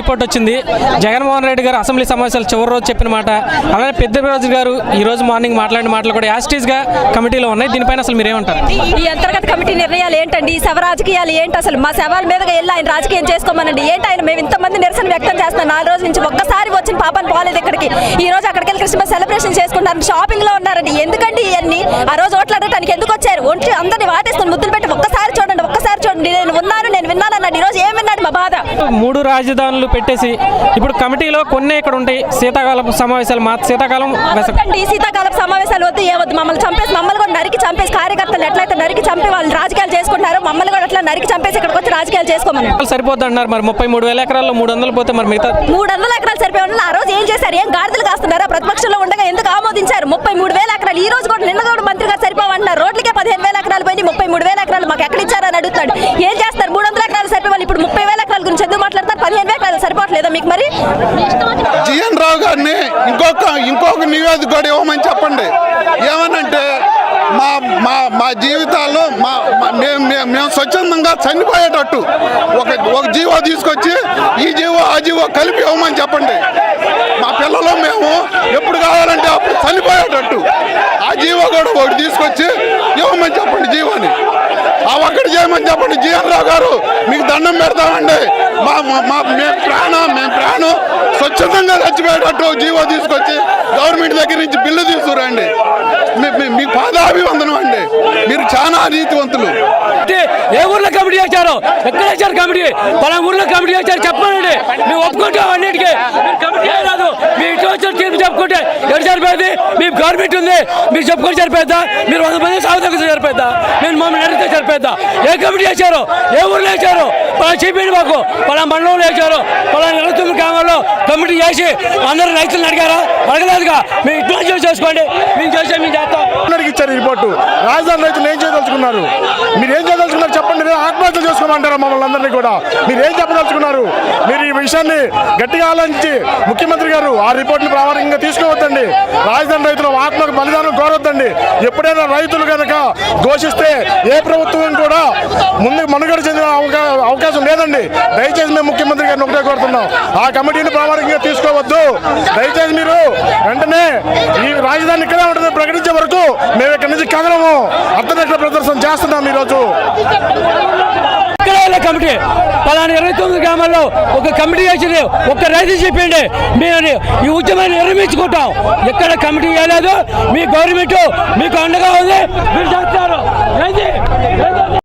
Report వచ్చింది. జగన్మోహన్ రెడ్డి గారు assembly సమావేశాలు చివరి రోజు చెప్పిన మాట. అలానే పెద్దరాజు గారు ఈ రోజు మార్నింగ్ మాట్లాడిన మాటలు కూడా యాస్టీస్గా కమిటీలో ఉన్నాయి. దీనిపైన అసలు మీరేమంటారు? ఈ అంతర్గత కమిటీ నిర్ణయాలు ఏంటండి? ఈ శవ రాజకీయాలు ఏంటి అసలు? మా శవాల మీదగా వెళ్ళి ఆయన రాజకీయం చేసుకోమనండి. ఏంటి ఆయన? మేము ఇంతమంది నిరసన వ్యక్తం చేస్తున్నాం. నాలుగు రోజుల నుంచి ఒక్కసారి వచ్చిన పాపని పోలేదు ఇక్కడికి. ఈ రోజు అక్కడికి వెళ్ళి క్రిస్మస్ సెలబ్రేషన్ చేసుకుంటారు షాపింగ్లో ఉన్నారండి. ఎందుకండి ఇవన్నీ? ఆ రోజు ఓట్లాడటానికి ఎందుకు వచ్చారు? ఒంటి అందరినీ వాటేసుకొని ముద్దులు పెట్టి ఒక్కసారి చూడండి ఒక్కసారి చూడండి. నేను ఉన్నాను నేను విన్నాను అన్నాడు. ఈ రోజు ఏం విన్నాడు? బాధ. మూడు రాజధానులు పెట్టేసి ఇప్పుడు కమిటీలో కొన్ని ఇక్కడ ఉంటాయి. శీతాకాలం సమావేశాలు మా శీతాకాలం శీతాకాలం సమావేశాలు వద్దు ఏ వద్దు. మమ్మల్ని చంపేసి మమ్మల్ని కూడా నరికి చంపేసి కార్యకర్తలు ఎట్లయితే నరికి చంపి వాళ్ళు రాజకీయాలు చేసుకుంటారో మమ్మల్ని కూడా అట్లా నరికి చంపేసి ఇక్కడికి వచ్చి రాజకీయాలు చేసుకోమని. సరిపోద్ది అంటున్నారు. మరి ముప్పై మూడు వేల ఎకరాల్లో మూడు వందలు పోతే మరి మిగతా మూడు వందల ఎకరాలు సరిపోయి ఆ రోజు ఏం చేశారు? ఏం గాడిదలు కాస్తున్నారా? ప్రతిపక్షంలో ఉండగా ఎందుకు ఆమోదించారు? ముప్పై మూడు వేల ఎకరాలు. ఈ రోజు కూడా నిన్న కూడా మంత్రి గారు సరిపోవన్నారు రోడ్లకే పదిహేను వేల ఎకరాలు పోయి ముప్పై మూడు వేల ఎకరాలు మాకు ఎక్కడ ఇచ్చారని అడుగుతాడు ఏం చేస్తారు మూడు వందల ఎకరాలు సరిపోవాలి ఇప్పుడు ముప్పై వేల ఎకరాల గురించి ఎందుకు మాట్లాడతారు పదిహేను వేల ఎకరాలు సరిపోవట్లేదా మీకు మరి జిఎన్ రావు గారిని ఇంకొక ఇంకొక నివేదిక కూడా ఇవ్వమని చెప్పండి. ఏమనంటే మా మా మా జీవితాల్లో మా మేము- మేము స్వచ్ఛందంగా చనిపోయేటట్టు ఒక ఒక జీవో తీసుకొచ్చి ఈ జీవో ఆ జీవో కలిపి ఇవ్వమని చెప్పండి. మా పిల్లలు మేము ఎప్పుడు కావాలంటే అప్పుడు చనిపోయేటట్టు. ఆ జీవో కూడా ఒకటి తీసుకొచ్చి ఇవ్వమని చెప్పండి జీవోని ఆ ఒక్కటి చేయమని చెప్పండి జీఎన్ రావు గారు మీకు దండం పెడతామండి. మా మా- మేము ప్రాణం మేము ప్రాణం స్వచ్ఛందంగా చచ్చిపోయేటట్టు జీవో తీసుకొచ్చి గవర్నమెంట్ దగ్గర నుంచి బిల్లు తీసుకురండి. మీ- మీ- పాదాభివందనం అండి. మీరు చాలా నీతివంతులు. ఏ ఊర్లో కమిటీ చేశారు? ఎక్కడ చేశారు కమిటీ? పలా ఊర్లో కమిటీ చేశారు? చెప్పండి మేము ఒప్పుకుంటాం అన్నిటికీ మీరు కమిటీ రాదు మీ ఇంట్లో వచ్చిన అంటే చెప్పుకుంటే సరిపోయింది? మీ గవర్నమెంట్ ఉంది. మీరు చెప్పుకొని సరిపోద్దా మీరు వంద మంది సాగుతాకు సరిపోద్దా నేను మమ్మల్ని అడిగితే సరిపోద్దా ఏ కమిటీ చేశారు ఏ ఊర్లో వేశారు? పలా చెప్పండి మాకు పలా మండలంలో వేశారు పలా నలభై గ్రామాల్లో కమిటీ చేసి అందరూ రైతులను అడిగారా? అడగలేదుగా. మేము ఇట్లా చేసుకోండి మేము చేసే మేము చేస్తాం. అందరికి ఇచ్చారు రిపోర్టు. రాజధాని రైతులు ఏం మీరు ఏం చేయదలుచుకున్నారు చెప్పండి ఆత్మహత్య చేసుకోమంటారా మమ్మల్ని అందరినీ కూడా? మీరు ఏం చెప్పదలుచుకున్నారు? మీరు ఈ విషయాన్ని గట్టిగా ఆలోచించి ముఖ్యమంత్రి గారు ఆ రిపోర్ట్ని ప్రామాణికంగా తీసుకోవద్దండి. రాజధాని రైతులు ఆత్మకు బలిదానం కోరొద్దండి. ఎప్పుడైనా రైతులు కనుక ఘోషిస్తే ఏ ప్రభుత్వం కూడా ముందు మనుగడ చెందిన అవకా- అవకాశం లేదండి. దయచేసి మేము ముఖ్యమంత్రి గారిని ఒకటే కోరుతున్నాం. ఆ కమిటీని ప్రామాణికంగా తీసుకోవద్దు. దయచేసి మీరు వెంటనే ఈ రాజధాని ఇక్కడే ఉంటుంది ప్రకటించే వరకు మేము ఇక్కడి నుంచి అర్ధనగ్న ప్రదర్శన చేస్తున్నాం ఈరోజు. ఇక్కడ కమిటీ పలానా ఇరవై తొమ్మిది గ్రామాల్లో ఒక కమిటీ వేసింది ఒక రైతు చెప్పిండి మేము ఈ ఉద్యమాన్ని నిర్మించుకుంటాం. ఎక్కడ కమిటీ వేయలేదు మీ గవర్నమెంట్ మీకు అండగా ఉంది. మీరు చేస్తారు.